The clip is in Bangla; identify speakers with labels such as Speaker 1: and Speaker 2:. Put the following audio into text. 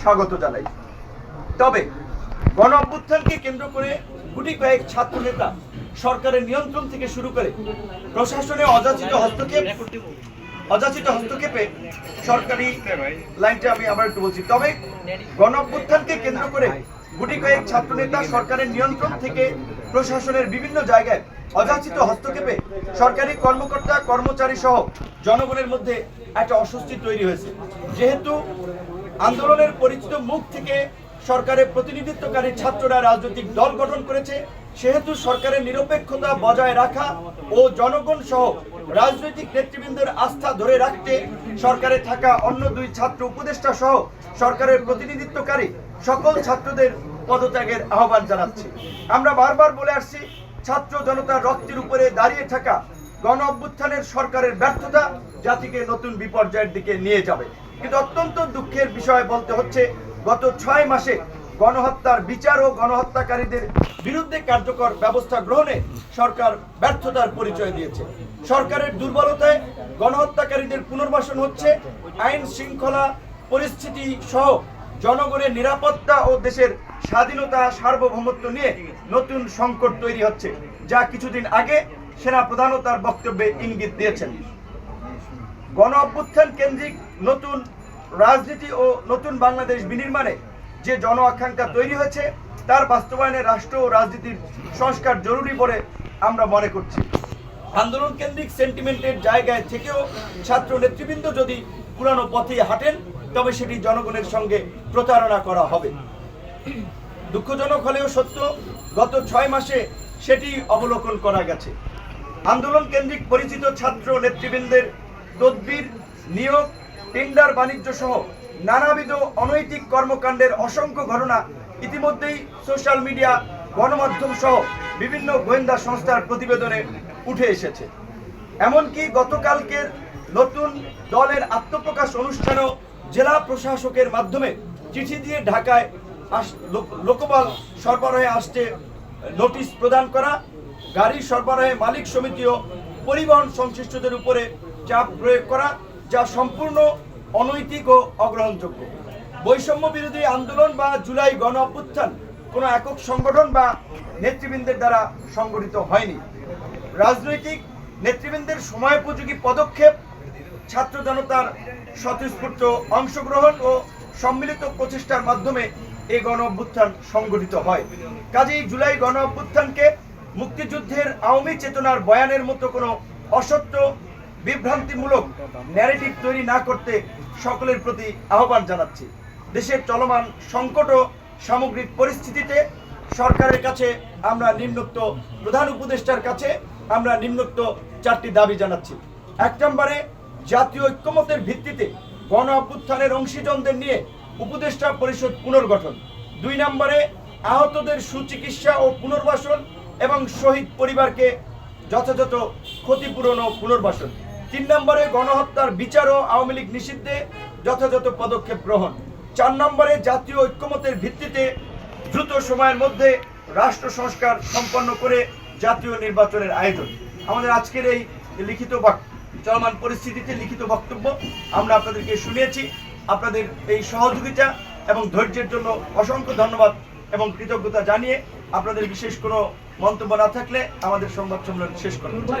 Speaker 1: স্বাগত জানাই। তবে গণ অভ্যুত্থানকে কেন্দ্র করে গুটি কয়েক ছাত্র নেতা সরকারের নিয়ন্ত্রণ থেকে শুরু করে প্রশাসনে অযাচিত হস্তক্ষেপ, অযাচিত হস্তক্ষেপে সরকারি লাইনটা আমি আবার একটু বলছি। তবে গণ অভ্যুত্থানকে কেন্দ্র করে গুটি কয়েক ছাত্র নেতা সরকারের নিয়ন্ত্রণ থেকে প্রশাসনের বিভিন্ন জায়গায় অযাচিত হস্তক্ষেপে সরকারি কর্মকর্তা কর্মচারী সহ জনগণের মধ্যে একটা অস্বস্তি তৈরি হয়েছে। যেহেতু আন্দোলনের পরিচিত মুখ থেকে সরকারের প্রতিনিধিত্বকারী ছাত্ররা রাজনৈতিক দল গঠন করেছে। সেহেতু সরকারের নিরপেক্ষতা বজায় রাখা ও জনগণ সহ রাজনৈতিক নেতৃবৃন্দের আস্থা ধরে রাখতে সরকারে থাকা অন্য দুই ছাত্র উপদেষ্টা সহ সরকারের প্রতিনিধিত্বকারী সকল ছাত্রদের পদত্যাগের আহ্বান জানাচ্ছি। আমরা বারবার বলে আসছি, ছাত্র জনতার রক্তের উপরে দাঁড়িয়ে থাকা গণ অভ্যুত্থানের সরকারের ব্যর্থতা জাতিকে নতুন বিপর্যয়ের দিকে নিয়ে যাবে। কিন্তু অত্যন্ত দুঃখের বিষয় বলতে হচ্ছে, গত ছয় মাসে গণহত্যার বিচার ও গণহত্যাকারীদের বিরুদ্ধে কার্যকর ব্যবস্থা গ্রহণে সরকার ব্যর্থতার পরিচয় দিয়েছে। সরকারের দুর্বলতায় গণহত্যাকারীদের পুনর্বাসন হচ্ছে, আইন শৃঙ্খলা পরিস্থিতি সহ জনগণের নিরাপত্তা ও দেশের স্বাধীনতা সার্বভৌমত্ব নিয়ে নতুন সংকট তৈরি হচ্ছে, যা কিছুদিন আগে সেনা প্রধানও তার বক্তব্যে ইঙ্গিত দিয়েছেন। গণ অভ্যুত্থান কেন্দ্রিক নতুন রাজনীতি ও নতুন বাংলাদেশ বিনির্মাণে যে জন আকাঙ্ক্ষা তৈরি হয়েছে, তার বাস্তবায়নে রাষ্ট্র ও রাজনীতির সংস্কার জরুরি বলে আমরা মনে করছি। আন্দোলন কেন্দ্রিক সেন্টিমেন্টের জায়গায় থেকেও ছাত্র নেতৃবৃন্দ যদি পুরানো পথে হাঁটেন, তবে সেটি জনগণের সঙ্গে প্রতারণা করা হবে। দুঃখজনক হলেও সত্য, গত ছয় মাসে সেটি অবলোকন করা গেছে। আন্দোলন কেন্দ্রিক পরিচিত ছাত্র নেতৃবৃন্দের তদবির, নিয়োগ, টেন্ডার, বাণিজ্য সহ নানাবিধ অনৈতিক কর্মকাণ্ডের অসংখ্য ঘটনা ইতিমধ্যেই সোশ্যাল মিডিয়া গণমাধ্যম সহ বিভিন্ন গোয়েন্দা সংস্থার প্রতিবেদনে উঠে এসেছে। এমনকি গতকালকের নতুন দলের আত্মপ্রকাশ অনুষ্ঠানেও জেলা প্রশাসকের মাধ্যমে চিঠি দিয়ে ঢাকায় লোকবল সরবরাহে আসতে নোটিশ প্রদান করা গাড়ি সরবরাহে মালিক সমিতি ও পরিবহন সংশ্লিষ্টদের উপরে চাপ প্রয়োগ করা, যা সম্পূর্ণ অনৈতিক ও অগ্রহণযোগ্য। বৈষম্য বিরোধী আন্দোলন বা জুলাই গণ অভ্যুত্থান কোনো একক সংগঠন বা নেতৃবৃন্দের দ্বারা সংগঠিত হয়নি। রাজনৈতিক নেতৃবৃন্দের সময়োপযোগী পদক্ষেপ, ছাত্র জনতার স্বতঃস্ফূর্ত অংশগ্রহণ ও সম্মিলিত প্রচেষ্টার মাধ্যমে এই গণ অভ্যুত্থান সংগঠিত হয়। কাজেই জুলাই গণ অভ্যুত্থানকে মুক্তিযুদ্ধের আওয়ামী চেতনার বয়ানের মতো কোনো অসত্য, বিভ্রান্তিমূলক ন্যারেটিভ তৈরি না করতে সকলের প্রতি আহ্বান জানাচ্ছি। দেশের চলমান সংকট ও সামগ্রিক পরিস্থিতিতে সরকারের কাছে আমরা নিম্নোক্ত প্রধান উপদেষ্টার কাছে আমরা নিম্নোক্ত চারটি দাবি জানাচ্ছি। এক নম্বরে, জাতীয় ঐক্যমতের ভিত্তিতে গণ অভ্যুত্থানের অংশীজনদের নিয়ে উপদেষ্টা পরিষদ পুনর্গঠন। দুই নম্বরে, আহতদের সুচিকিৎসা ও পুনর্বাসন এবং শহীদ পরিবারকে যথাযথ ক্ষতিপূরণ ও পুনর্বাসন। তিন নম্বরে গণহত্যার বিচার ও আওয়ামী লীগ নিষিদ্ধে যথাযথ পদক্ষেপ গ্রহণ। চার নম্বরে জাতীয় ঐক্যমতের ভিত্তিতে দ্রুত সময়ের মধ্যে রাষ্ট্র সংস্কার সম্পন্ন করে জাতীয় নির্বাচনের আয়োজন। আমাদের আজকের এই লিখিত চলমান পরিস্থিতিতে লিখিত বক্তব্য আমরা আপনাদেরকে শুনিয়েছি। আপনাদের এই সহযোগিতা এবং ধৈর্যের জন্য অসংখ্য ধন্যবাদ এবং কৃতজ্ঞতা জানিয়ে আপনাদের বিশেষ কোনো মন্তব্য না থাকলে আমাদের সংবাদ সম্মেলন শেষ করুন